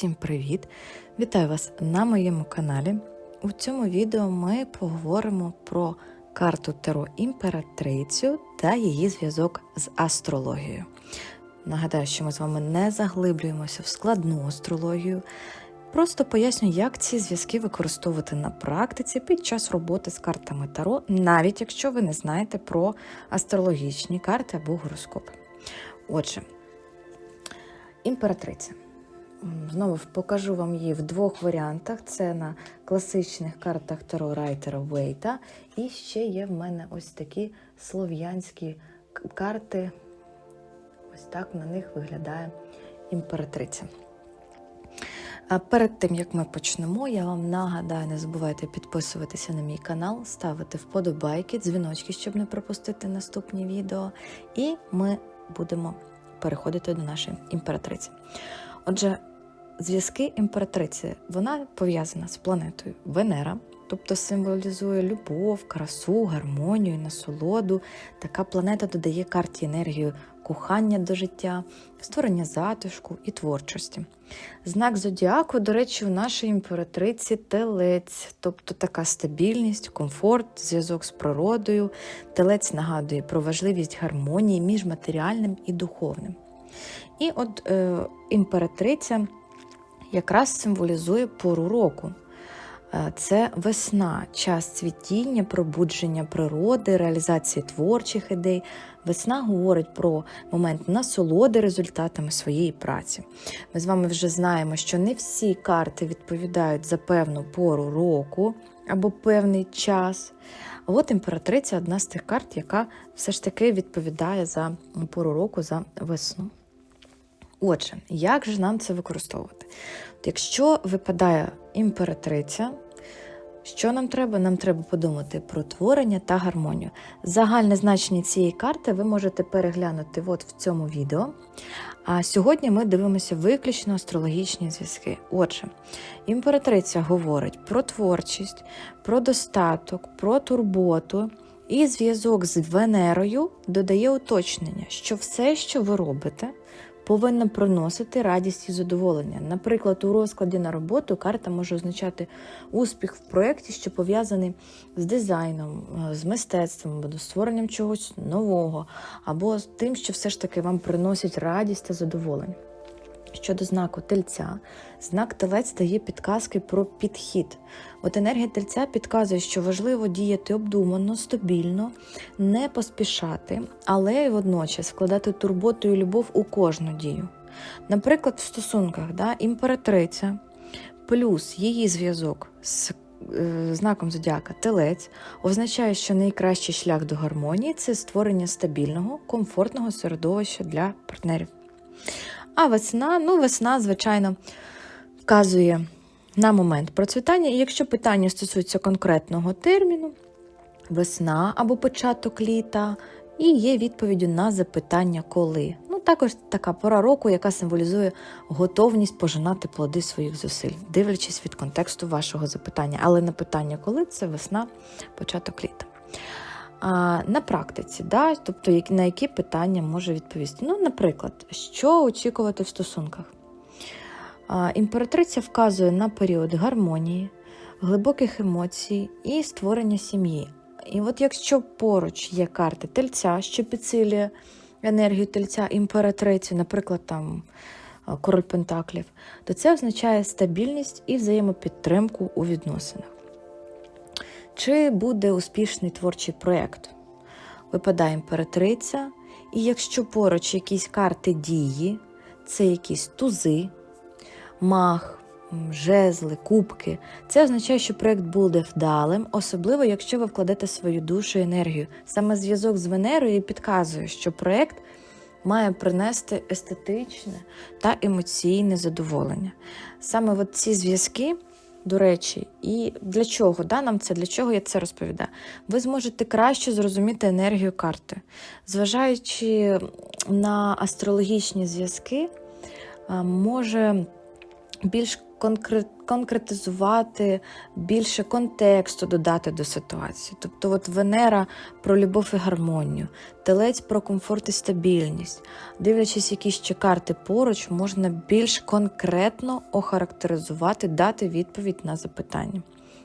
Всім привіт! Вітаю вас на моєму каналі. У цьому відео ми поговоримо про карту Таро імператрицю та її зв'язок з астрологією. Нагадаю, що ми з вами не заглиблюємося в складну астрологію. Просто поясню, як ці зв'язки використовувати на практиці під час роботи з картами Таро, навіть якщо ви не знаєте про астрологічні карти або гороскопи. Отже, імператриця. Знову покажу вам її в двох варіантах. Це на класичних картах Таро Райтера Вейта. І ще є в мене ось такі слов'янські карти. Ось так на них виглядає імператриця. А перед тим як ми почнемо, я вам нагадаю, не забувайте підписуватися на мій канал, ставити вподобайки, дзвіночки, щоб не пропустити наступні відео. І ми будемо переходити до нашої імператриці. Отже, зв'язки імператриці вона пов'язана з планетою Венера, тобто символізує любов, красу, гармонію, насолоду. Така планета додає карті енергію кохання до життя, створення затишку і творчості. Знак зодіаку, до речі, у нашій імператриці телець, тобто така стабільність, комфорт, зв'язок з природою. Телець нагадує про важливість гармонії між матеріальним і духовним. І от е, імператриця якраз символізує пору року. Е, Це весна, час цвітіння, пробудження природи, реалізації творчих ідей. Весна говорить про момент насолоди результатами своєї праці. Ми з вами вже знаємо, що не всі карти відповідають за певну пору року або певний час. А от імператриця одна з тих карт, яка все ж таки відповідає за пору року, за весну. Отже, як же нам це використовувати? Якщо випадає імператриця, що нам треба? Нам треба подумати про творення та гармонію. Загальне значення цієї карти ви можете переглянути от в цьому відео. А сьогодні ми дивимося виключно астрологічні зв'язки. Отже, імператриця говорить про творчість, про достаток, про турботу. І зв'язок з Венерою додає уточнення, що все, що ви робите, повинно приносити радість і задоволення. Наприклад, у розкладі на роботу карта може означати успіх в проєкті, що пов'язаний з дизайном, е, з мистецтвом, або створенням чогось нового, або з тим, що все ж таки вам приносить радість та задоволення. Щодо знаку тельця, знак телець дає підказки про підхід. От енергія тельця підказує, що важливо діяти обдумано, стабільно, не поспішати, але й водночас вкладати турботу і любов у кожну дію. Наприклад, в стосунках да, імператриця плюс її зв'язок з е, знаком зодіака телець означає, що найкращий шлях до гармонії це створення стабільного, комфортного середовища для партнерів. А весна, ну, весна, звичайно, вказує на момент процвітання. І якщо питання стосується конкретного терміну, весна або початок літа, і є відповіддю на запитання коли. Ну, також така пора року, яка символізує готовність пожинати плоди своїх зусиль, дивлячись від контексту вашого запитання. Але на питання коли це весна, початок літа. На практиці, да? тобто на які питання може відповісти. Ну, наприклад, що очікувати в стосунках? Імператриця вказує на період гармонії, глибоких емоцій і створення сім'ї. І от якщо поруч є карти тельця, що підсилює енергію тельця імператриці, наприклад, там король Пентаклів, то це означає стабільність і взаємопідтримку у відносинах. Чи буде успішний творчий проєкт? Випадає імператриця, і якщо поруч якісь карти дії, це якісь тузи, мах, жезли, кубки, це означає, що проєкт буде вдалим, особливо якщо ви вкладете свою душу і енергію. Саме зв'язок з Венерою підказує, що проєкт має принести естетичне та емоційне задоволення. Саме от ці зв'язки. До речі, і для чого да, нам це? Для чого я це розповідаю? Ви зможете краще зрозуміти енергію карти. Зважаючи на астрологічні зв'язки, може більш конкре- конкретизувати, більше контексту додати до ситуації. Тобто, от Венера про любов і гармонію, телець про комфорт і стабільність. Дивлячись, які ще карти поруч, можна більш конкретно охарактеризувати, дати відповідь на запитання.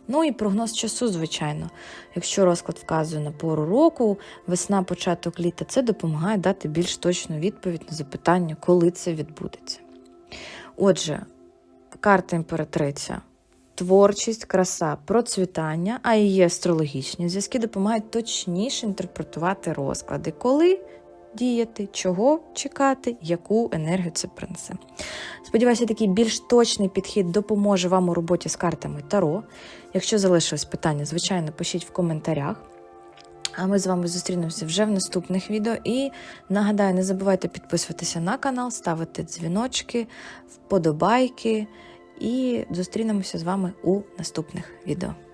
Ну і прогноз часу, звичайно. Якщо розклад вказує на пору року, весна, початок літа, це допомагає дати більш точну відповідь на запитання, коли це відбудеться. Отже, карта імператриця. Творчість, краса, процвітання, а її астрологічні зв'язки допомагають точніше інтерпретувати розклади, коли діяти, чого чекати, яку енергію це принесе. Сподіваюся, такий більш точний підхід допоможе вам у роботі з картами Таро. Якщо залишилось питання, звичайно, пишіть в коментарях. А ми з вами зустрінемося вже в наступних відео. І нагадаю, не забувайте підписуватися на канал, ставити дзвіночки, вподобайки. І зустрінемося з вами у наступних відео.